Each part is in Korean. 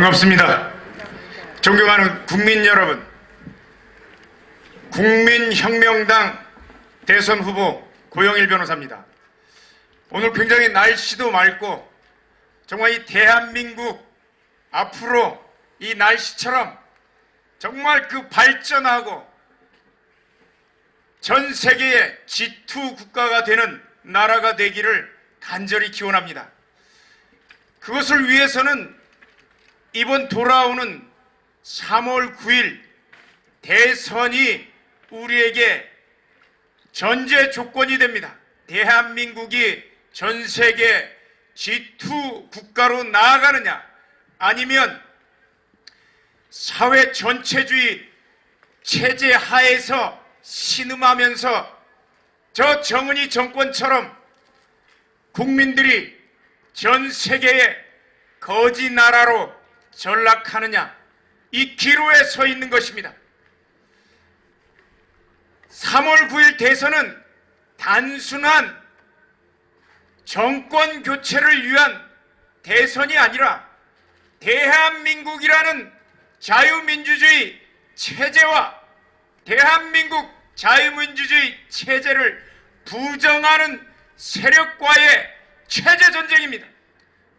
반갑습니다. 존경하는 국민 여러분, 국민혁명당 대선 후보 고영일 변호사입니다. 오늘 굉장히 날씨도 맑고 정말 이 대한민국 앞으로 이 날씨처럼 정말 그 발전하고 전 세계의 G2 국가가 되는 나라가 되기를 간절히 기원합니다. 그것을 위해서는 이번 돌아오는 3월 9일 대선이 우리에게 전제 조건이 됩니다. 대한민국이 전 세계 G2 국가로 나아가느냐 아니면 사회 전체주의 체제 하에서 신음하면서 저 정은이 정권처럼 국민들이 전 세계의 거지 나라로 전락하느냐 이 기로에 서 있는 것입니다. 3월 9일 대선은 단순한 정권 교체를 위한 대선이 아니라 대한민국이라는 자유민주주의 체제와 대한민국 자유민주주의 체제를 부정하는 세력과의 체제 전쟁입니다.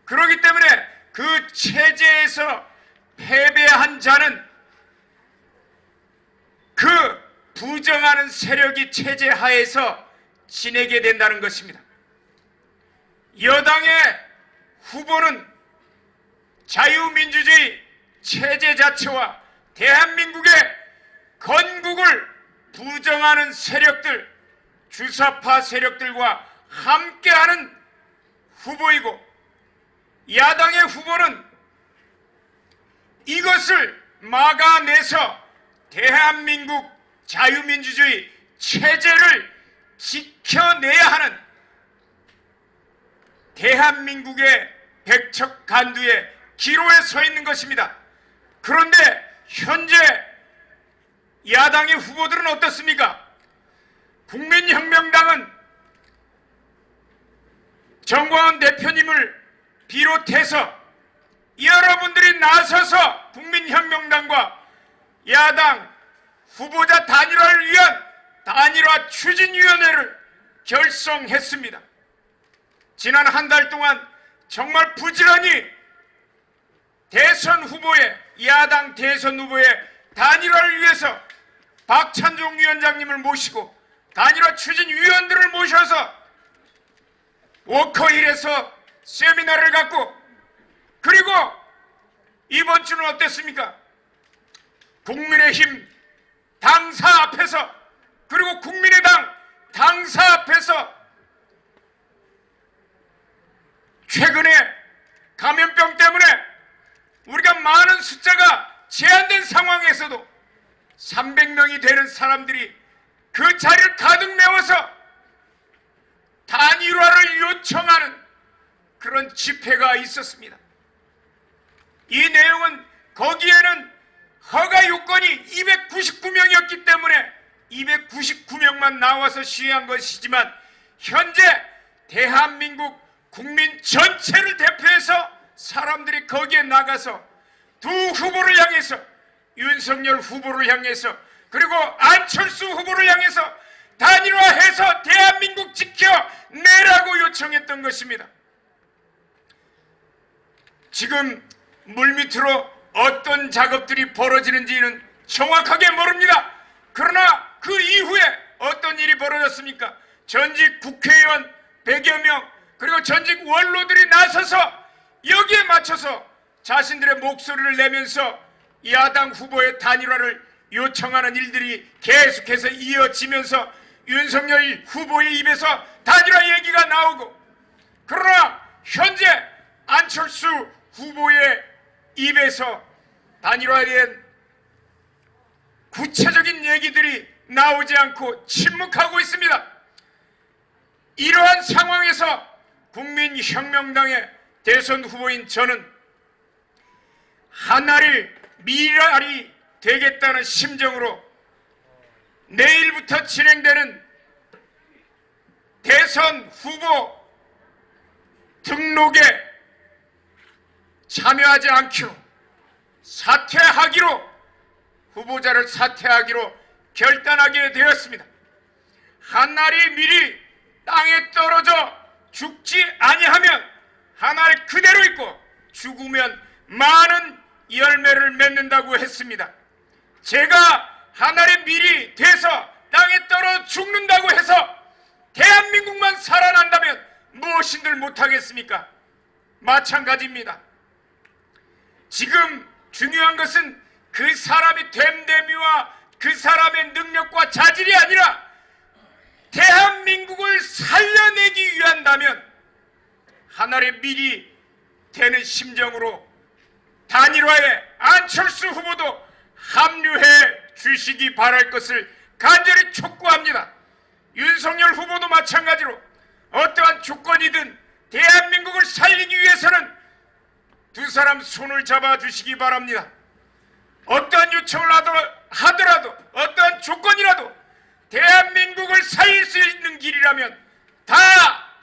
그렇기 때문에 그 체제에서 패배한 자는 그 부정하는 세력이 체제 하에서 지내게 된다는 것입니다. 여당의 후보는 자유민주주의 체제 자체와 대한민국의 건국을 부정하는 세력들, 주사파 세력들과 함께하는 후보이고 야당의 후보는 이것을 막아내서 대한민국 자유민주주의 체제를 지켜내야 하는 대한민국의 백척 간두의 기로에 서 있는 것입니다. 그런데 현재 야당의 후보들은 어떻습니까? 국민혁명당은 정광훈 대표님을 비롯해서 여러분들이 나서서 국민혁명당과 야당 후보자 단일화를 위한 단일화 추진위원회를 결성했습니다. 지난 한 달 동안 정말 부지런히 대선 후보의 야당 대선 후보의 단일화를 위해서 박찬종 위원장님을 모시고 단일화 추진위원들을 모셔서 워커힐에서 세미나를 갖고 그리고 이번 주는 어땠습니까? 국민의힘 당사 앞에서 그리고 국민의당 당사 앞에서 최근에 감염병 때문에 우리가 많은 숫자가 제한된 상황에서도 300명이 되는 사람들이 그 자리를 가득 메워서 단일화를 요청하는 집회가 있었습니다. 이 내용은 거기에는 허가 요건이 299명이었기 때문에 299명만 나와서 시위한 것이지만 현재 대한민국 국민 전체를 대표해서 사람들이 거기에 나가서 두 후보를 향해서 윤석열 후보를 향해서 그리고 안철수 후보를 향해서 단일화해서 대한민국 지켜내라고 요청했던 것입니다. 지금 물밑으로 어떤 작업들이 벌어지는지는 정확하게 모릅니다. 그러나 그 이후에 어떤 일이 벌어졌습니까? 전직 국회의원 100여 명 그리고 전직 원로들이 나서서 여기에 맞춰서 자신들의 목소리를 내면서 야당 후보의 단일화를 요청하는 일들이 계속해서 이어지면서 윤석열 후보의 입에서 단일화 얘기가 나오고 그러나 현재 안철수 후보의 입에서 단일화에 대한 구체적인 얘기들이 나오지 않고 침묵하고 있습니다. 이러한 상황에서 국민혁명당의 대선 후보인 저는 하나를 미랄이 되겠다는 심정으로 내일부터 진행되는 대선 후보 등록에 참여하지 않기로 사퇴하기로 후보자를 사퇴하기로 결단하게 되었습니다. 한날이 미리 땅에 떨어져 죽지 아니하면 한알 그대로 있고 죽으면 많은 열매를 맺는다고 했습니다. 제가 하늘의 밀이 돼서 땅에 떨어 죽는다고 해서 대한민국만 살아난다면 무엇인들 못하겠습니까? 마찬가지입니다. 지금 중요한 것은 그 사람의 됨됨이와 그 사람의 능력과 자질이 아니라 대한민국을 살려내기 위한다면 하늘의 밀이 되는 심정으로 단일화에 안철수 후보도 합류해 주시기 바랄 것을 간절히 촉구합니다. 윤석열 후보도 마찬가지로 어떠한 조건이든 대한민국을 살리기 위해서는 두 사람 손을 잡아 주시기 바랍니다. 어떠한 요청을 하더라- 하더라도 어떠한 조건이라도 대한민국을 살릴 수 있는 길이라면 다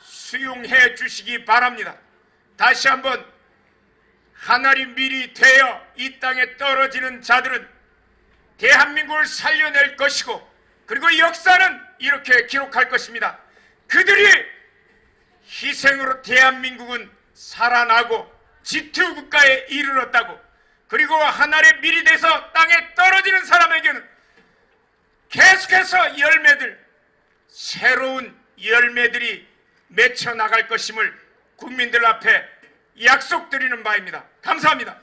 수용해 주시기 바랍니다. 다시 한번 하늘이 미리 되어 이 땅에 떨어지는 자들은 대한민국을 살려낼 것이고 그리고 역사는 이렇게 기록할 것입니다. 그들이 희생으로 대한민국은 살아나고 지투 국가에 이르렀다고 그리고 하늘의 밀이 돼서 땅에 떨어지는 사람에게는 계속해서 열매들 새로운 열매들이 맺혀 나갈 것임을 국민들 앞에 약속드리는 바입니다. 감사합니다.